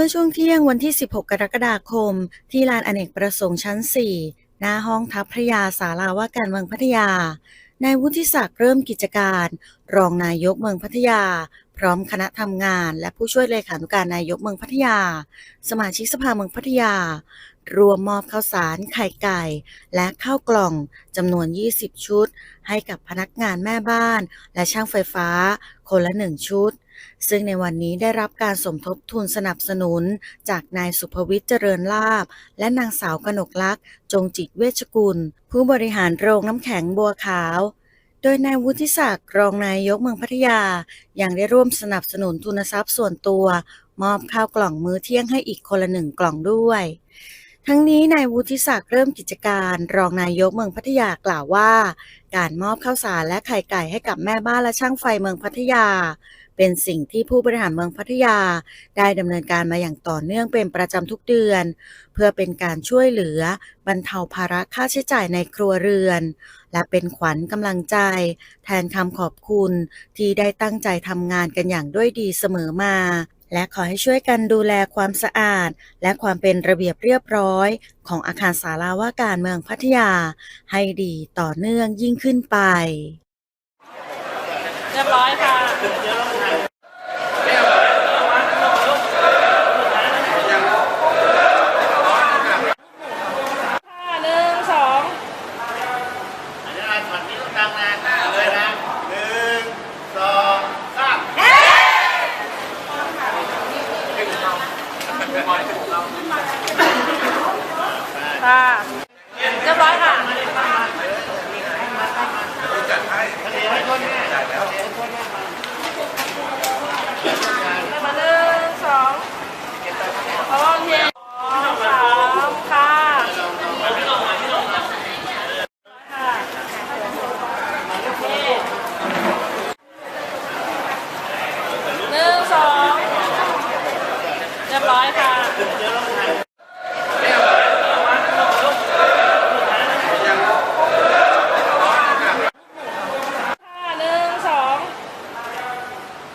มื่อช่วงเที่ยงวันที่ 16 กรกฎาคม ที่ลานอเนกประสงค์ชั้น 4 หน้าห้องทัพพระยาศาลาว่าการเมืองพัทยานายวุฒิศักดิ์เริ่มกิจการ รองนายกเมืองพัทยา พร้อมคณะทำงานและผู้ช่วยเลขานุการนายกเมืองพัทยา สมาชิกสภาเมืองพัทยารวมมอบข้าวสารไข่ไก่ และข้าวกล่องจำนวน 20 ชุด ให้กับพนักงานแม่บ้าน และช่างไฟฟ้า คนละหนึ่งชุด ซึ่งในวันนี้ได้รับการสมทบทุนสนับสนุน จากนายสุภวิทย์เจริญลาบ และนางสาวกนกลักษ์จงจิตเวชกุล ผู้บริหารโรงน้ำแข็งบัวขาว โดยนายวุฒิศักดิ์รองนายกเมืองพัทยา ยังได้ร่วมสนับสนุนทุนทรัพย์ส่วนตัว มอบข้าวกล่องมื้อเที่ยงให้อีกคนละหนึ่งกล่องด้วยทั้งนี้นายวุฒิศักดิ์เริ่มกิจการรองนายกเมืองพัทยากล่าวว่า การมอบข้าวสารและไข่ไก่ให้กับแม่บ้านและช่างไฟเมืองพัทยา เป็นสิ่งที่ผู้บริหารเมืองพัทยา ได้ดำเนินการมาอย่างต่อเนื่องเป็นประจำทุกเดือน เพื่อเป็นการช่วยเหลือบรรเทาภาระค่าใช้จ่ายในครัวเรือน และเป็นขวัญกำลังใจ แทนคำขอบคุณที่ได้ตั้งใจทำงานกันอย่างด้วยดีเสมอมาและขอให้ช่วยกันดูแลความสะอาด และความเป็นระเบียบเรียบร้อย ของอาคารศาลาว่าการเมืองพัทยา ให้ดีต่อเนื่องยิ่งขึ้นไป เรียบร้อยค่ะค่ะหนึ่งสอง อันนี้ช็อตนี้ต้องดังนะเลยนะหนึ่งสองสาม ค่ะเรียบร้อยค่ะมาหนึ่งสองโอเคสองสามค่ะค่ะโอเคหนึ่งสองเรียบร้อยค่ะ ค่ะหนึ่งสอง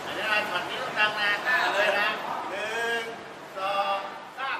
อันนี้ช็อตนี้ต้องดังนะเลยนะหนึ่งสองสาม